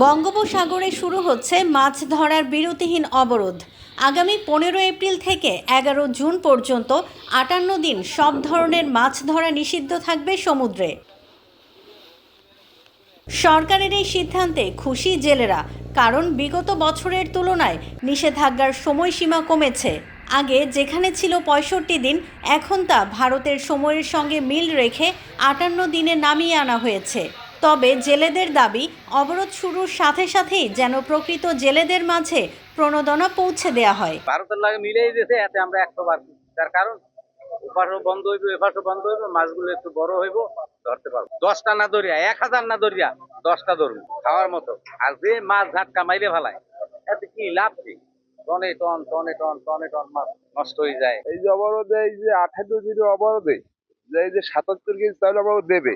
বঙ্গোপসাগরে শুরু হচ্ছে মাছ ধরার বিরতিহীন অবরোধ। আগামী পনেরো এপ্রিল থেকে এগারো জুন পর্যন্ত আটান্ন দিন সব ধরনের মাছ ধরা নিষিদ্ধ থাকবে সমুদ্রে। সরকারের এই সিদ্ধান্তে খুশি জেলেরা, কারণ বিগত বছরের তুলনায় নিষেধাজ্ঞার সময়সীমা কমেছে। আগে যেখানে ছিল পঁয়ষট্টি দিন, এখন তা ভারতের সময়ের সঙ্গে মিল রেখে আটান্ন দিনে নামিয়ে আনা হয়েছে। তবে জেলেদের দাবি অবরোধ শুরুর সাথে সাথেই যেন প্রকৃত জেলেদের মাঝে প্রণোদনা পৌঁছে দেয়া হয়। ভারতের লাগে মিলেই দিয়েছে এতে আমরা একশো বার। তার কারণ ওপাশও বন্ধ হইবে এপাশও বন্ধ হইবে মাছগুলো একটু বড় হইব ধরতে পারব। দশটা না ধরিয়া এক হাজার না ধরিয়া দশটা ধরবো খাওয়ার মতো। আর যে মাছ ঝাটকা মাইরে ফেলায় এতে কি লাভ কি? টনে টন টনে টন টনে টন মাছ নষ্ট হয়ে যায়। এই যে অবরোধে এই যে আঠান্ন দিনের অবরোধে যে এই যে সাতাত্তর কেজি চাউল আমাকে দেবে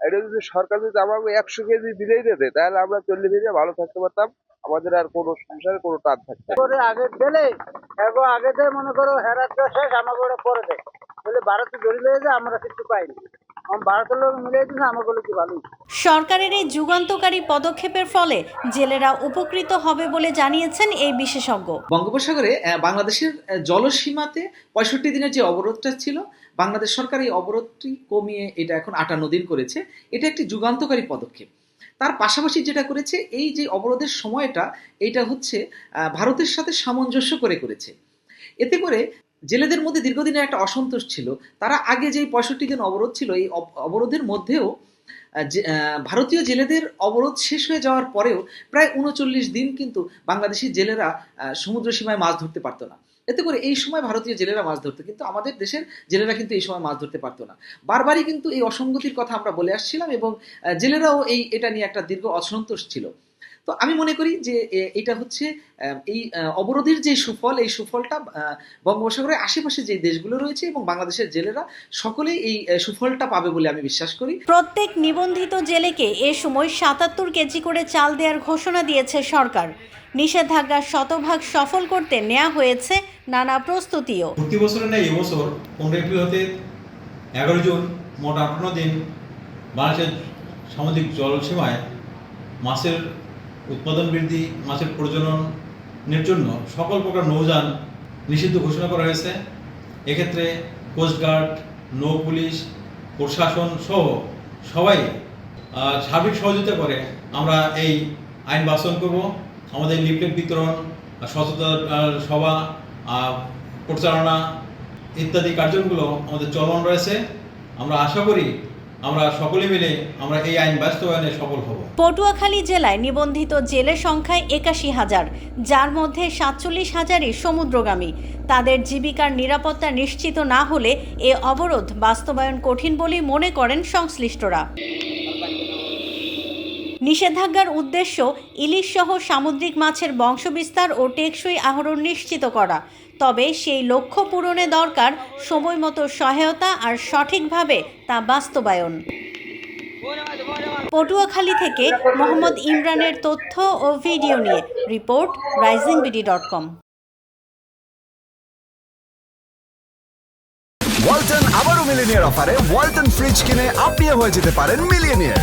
এটা যদি সরকার যদি আমাকে একশো কেজি দিলেই দিতে, তাহলে আমরা চল্লিশ কেজি ভালো থাকতে পারতাম। আমাদের আর কোনো সংসারে কোনো টান থাকতো আগে দিলে, এগো আগে দেয় মনে করো হেরাত শেষ, আমাকে ওরা করে দেয় বলে, ভারতে ধরে হয়ে যায়, আমরা কিছু পাইনি। সরকারের এই যুগান্তকারী পদক্ষেপের ফলে জেলেরা উপকৃত হবে বলে জানিয়েছেন এই বিশেষজ্ঞ। বঙ্গোপসাগরে আহ, বাংলাদেশের জলসীমাতে পঁয়ষট্টি দিনের যে অবরোধটা ছিল বাংলাদেশ সরকার এই অবরোধটি কমিয়ে এটা এখন আটান্ন দিন করেছে। এটা একটি যুগান্তকারী পদক্ষেপ। তার পাশাপাশি যেটা করেছে এই যে অবরোধের সময়টা এটা হচ্ছে আহ, ভারতের সাথে সামঞ্জস্য করে করেছে। এতে করে জেলেদের মধ্যে দীর্ঘদিনের একটা অসন্তোষ ছিল। তারা আগে যে পঁয়ষট্টি দিন অবরোধ ছিল, এই অব- অবরোধের মধ্যেও ভারতীয় জেলেদের অবরোধ শেষ হয়ে যাওয়ার পরেও প্রায় উনচল্লিশ দিন কিন্তু বাংলাদেশি জেলেরা সমুদ্র সীমায় মাছ ধরতে পারতো না। এতে করে এই সময় ভারতীয় জেলেরা মাছ ধরতো, কিন্তু আমাদের দেশের জেলেরা কিন্তু এই সময় মাছ ধরতে পারতো না। বারবারই কিন্তু এই অসঙ্গতির কথা আমরা বলে আসছিলাম এবং জেলেরাও এই, এটা নিয়ে একটা দীর্ঘ অসন্তোষ ছিল। তো আমি মনে করি যে এটা হচ্ছে এই অবরোধের যে সুফল এই সুফলটা বঙ্গোপসাগরের আশেপাশে যে দেশগুলো রয়েছে এবং বাংলাদেশের জেলেরা সকলেই এই সুফলটা পাবে বলে আমি বিশ্বাস করি। প্রত্যেক নিবন্ধিত জেলেকে এ সময় সাতাত্তর কেজি করে চাল দেওয়ার ঘোষণা দিয়েছে সরকার। নিষেধাজ্ঞা শতভাগ সফল করতে নেওয়া হয়েছে নানা প্রস্তুতিও। প্রতি বছরের ন্যায় এবছর পনেরো এপ্রিল হতে এগারো জুন মোট আটান্ন দিন বাংলাদেশের সামুদ্রিক জলসীমায় মাছের উৎপাদন বৃদ্ধি, মাছের প্রজননের জন্য সকল প্রকার নৌযান নিষিদ্ধ ঘোষণা করা হয়েছে। এক্ষেত্রে কোস্টগার্ড নৌ পুলিশ, প্রশাসন সহ সবাই সার্বিক সহযোগিতা করে আমরা এই আইন বাস্তবায়ন করব। আমাদের লিফলেট বিতরণ সচেতন সভা প্রচারণা ইত্যাদি কার্যক্রমগুলো আমাদের চলমান রয়েছে। আমরা আশা করি আমরা সকলে মিলে আমরা এই আইন বাস্তবায়নে সফল হব। পটুয়াখালী জেলায় নিবন্ধিত জেলের সংখ্যা একাশি হাজার, যার মধ্যে সাতচল্লিশ হাজারই সমুদ্রগামী। তাদের জীবিকার নিরাপত্তা নিশ্চিত না হলে এ অবরোধ বাস্তবায়ন কঠিন বলেই মনে করেন সংশ্লিষ্টরা। নিষেধাজ্ঞার উদ্দেশ্য ইলিশ সহ সামুদ্রিক মাছের বংশবিস্তার ও টেকসই আহরণ নিশ্চিত করা। তবে সেই লক্ষ্য পূরণে দরকার সময়মতো সহায়তা আর সঠিকভাবে তা বাস্তবায়ন। পটুয়াখালী থেকে মোহাম্মদ ইমরানের তথ্য ও ভিডিও নিয়ে report Rising BD dot com. Walton আবারও মিলিনিয়ার অফারে ওয়ালটন ফ্রিজ কিনে আপনিও হয়ে যেতে পারেন মিলিয়নিয়ার।